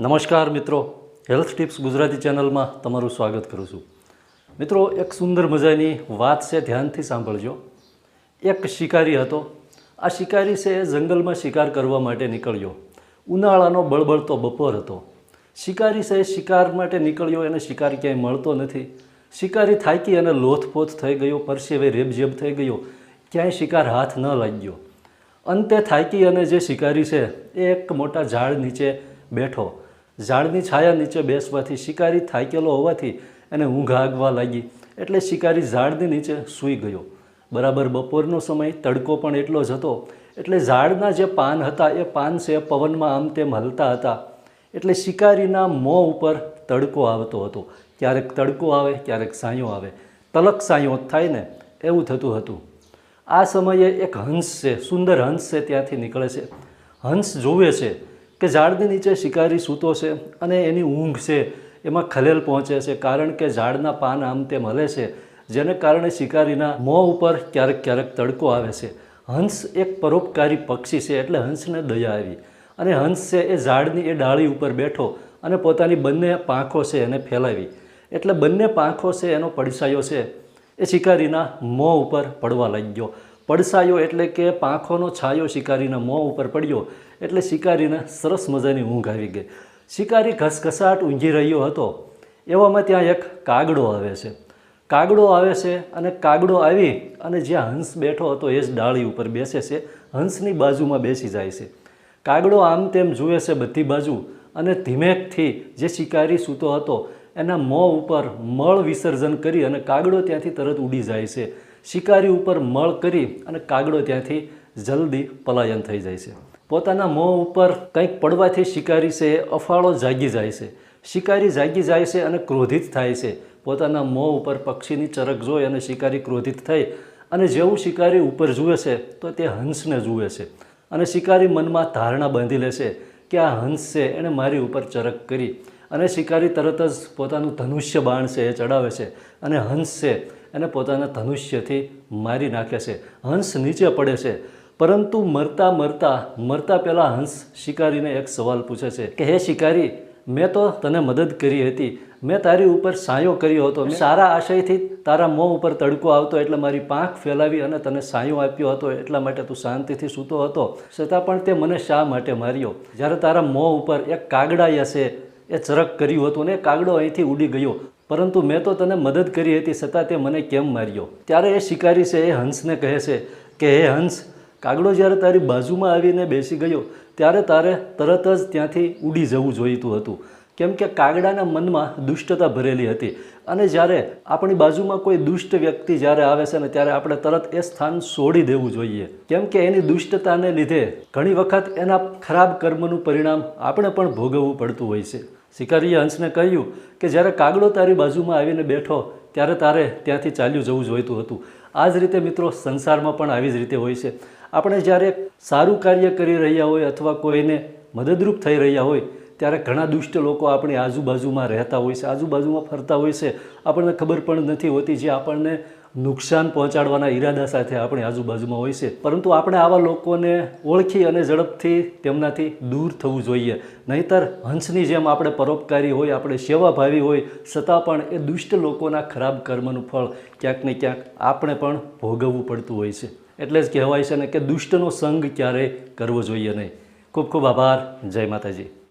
નમસ્કાર મિત્રો. Health tips Gujarati ચેનલમાં તમારું સ્વાગત કરું છું. મિત્રો, એક સુંદર મજાની વાત છે, ધ્યાનથી સાંભળજો. એક શિકારી હતો. આ શિકારી છે એ જંગલમાં શિકાર કરવા માટે નીકળ્યો. ઉનાળાનો બળબળતો બપોર હતો. શિકારી છે એ શિકાર માટે નીકળ્યો, એને શિકાર ક્યાંય મળતો નથી. શિકારી થાકી અને લોથપોથ થઈ ગયો, પરસેવે રેબઝેબ થઈ ગયો. ક્યાંય શિકાર હાથ ન લાગ્યો. અંતે થાકી અને જે શિકારી છે, એ એક મોટા ઝાડ નીચે બેઠો. ઝાડની છાયા નીચે બેસવાથી શિકારી થાકેલો હોવાથી એને ઊંઘ આગવા લાગી. એટલે શિકારી ઝાડની નીચે સૂઈ ગયો. બરાબર બપોરનો સમય, તડકો પણ એટલો જ હતો. એટલે ઝાડના જે પાન હતા, એ પાન છે પવનમાં આમ તેમ હલતા હતા. એટલે શિકારીના મોં ઉપર તડકો આવતો હતો. ક્યારેક તડકો આવે, ક્યારેક સાંયો આવે. તલક સાંયો થાય ને, એવું થતું હતું. આ સમયે એક હંસ છે, સુંદર હંસ છે ત્યાંથી નીકળે છે. હંસ જોવે છે. કે ઝાડની નીચે શિકારી સૂતો છે અને એની ઊંઘ છે, એમાં ખલેલ પહોંચે છે, કારણ કે ઝાડના પાન આમ તેમ હલે છે, જેને કારણે શિકારીના મોં ઉપર ક્યારેક ક્યારેક તડકો આવે છે. હંસ એક પરોપકારી પક્ષી છે એટલે હંસને દયા આવી. અને હંસ છે એ ઝાડની એ ડાળી ઉપર બેઠો અને પોતાની બંને પાંખો છે એને ફેલાવી. એટલે બંને પાંખો છે એનો પડછાયો છે. એ શિકારીના મોં ઉપર પડવા લાગ્યો. પડછાયો એટલે કે પાંખોનો છાયો શિકારીના મોં ઉપર પડ્યો એટલે શિકારીને સરસ મજાની ઊંઘ આવી ગઈ. શિકારી ઘસઘસાટ ઊંઘી રહ્યો હતો. એવામાં ત્યાં એક કાગડો આવે છે. કાગડો આવે છે અને કાગડો આવી અને જ્યાં હંસ બેઠો હતો એ જ ડાળી ઉપર બેસે છે. હંસની બાજુમાં બેસી જાય છે. કાગડો આમ તેમ જુએ છે બધી બાજુ અને ધીમેકથી જે શિકારી સૂતો હતો એના મોં ઉપર મળ વિસર્જન કરી અને કાગડો ત્યાંથી તરત ઉડી જાય છે. શિકારી ઉપર મળ કરી અને કાગડો ત્યાંથી જલ્દી પલાયન થઈ જાય છે. પોતાના મોં ઉપર કંઈક પડવાથી શિકારી છે, અફાળો જાગી જાય છે. શિકારી જાગી જાય છે અને ક્રોધિત થાય છે. પોતાના મોં ઉપર પક્ષીની ચરક જોઈ અને શિકારી ક્રોધિત થઈ અને જેવું શિકારી ઉપર જુએ છે, તો તે હંસને જુએ છે. અને શિકારી મનમાં ધારણા બાંધી લે છે કે આ હંસ છે, એણે મારી ઉપર ચરક કરી. અને શિકારી તરત જ પોતાનું ધનુષ્ય બાણ છે એ ચડાવે છે અને હંસ છે એને પોતાના ધનુષ્યથી મારી નાખે છે. હંસ નીચે પડે છે. પરંતુ મરતા મરતા મરતા પહેલાં હંસ શિકારીને એક સવાલ પૂછે છે કે, હે શિકારી, મેં તો તને મદદ કરી હતી. મેં તારી ઉપર સાયો કર્યો હતો. મેં સારા આશયથી તારા મોં ઉપર તડકો આવતો એટલે મારી પાંખ ફેલાવી અને તને સાયો આપ્યો હતો એટલા માટે તું શાંતિથી સૂતો હતો. છતાં પણ તે મને શા માટે માર્યો? જ્યારે તારા મોં ઉપર એક કાગડા છે એ ચરક કર્યું હતું ને એ કાગડો અહીંથી ઉડી ગયો. પરંતુ મેં તો તને મદદ કરી હતી છતાં તે મને કેમ માર્યો? ત્યારે એ શિકારી છે, એ હંસને કહે છે કે, હે હંસ, કાગડો જ્યારે તારી બાજુમાં આવીને બેસી ગયો, ત્યારે તારે તરત જ ત્યાંથી ઉડી જવું જોઈતું હતું. કેમ કે કાગડાના મનમાં દુષ્ટતા ભરેલી હતી. અને જ્યારે આપણી બાજુમાં કોઈ દુષ્ટ વ્યક્તિ જ્યારે આવે છે ને ત્યારે આપણે તરત એ સ્થાન છોડી દેવું જોઈએ. કેમ કે એની દુષ્ટતાને લીધે ઘણી વખત એના ખરાબ કર્મનું પરિણામ આપણે પણ ભોગવવું પડતું હોય છે. શિકારીએ હંસને કહ્યું કે જ્યારે કાગડો તારી બાજુમાં આવીને બેઠો, ત્યારે તારે ત્યાંથી ચાલ્યું જવું જોઈતું હતું. આ જ રીતે મિત્રો સંસારમાં પણ આવી જ રીતે હોય છે. આપણે જ્યારે સારું કાર્ય કરી રહ્યા હોય અથવા કોઈને મદદરૂપ થઈ રહ્યા હોય ત્યારે ઘણા દુષ્ટ લોકો આપણી આજુબાજુમાં રહેતા હોય છે, આજુબાજુમાં ફરતા હોય છે. આપણને ખબર પણ નથી હોતી જે આપણને નુકસાન પહોંચાડવાના ઈરાદા સાથે આપણી આજુબાજુમાં હોય છે. પરંતુ આપણે આવા લોકોને ઓળખી અને ઝડપથી તેમનાથી દૂર થવું જોઈએ. નહીતર હંસની જેમ આપણે પરોપકારી હોય, આપણે સેવાભાવી હોય, છતાં પણ એ દુષ્ટ લોકોના ખરાબ કર્મનું ફળ ક્યાંક ને ક્યાંક આપણે પણ ભોગવવું પડતું હોય છે. એટલે જ કહેવાય છે ને કે દુષ્ટનો સંગ ક્યારેય કરવો જોઈએ નહીં. ખૂબ ખૂબ આભાર. જય માતાજી.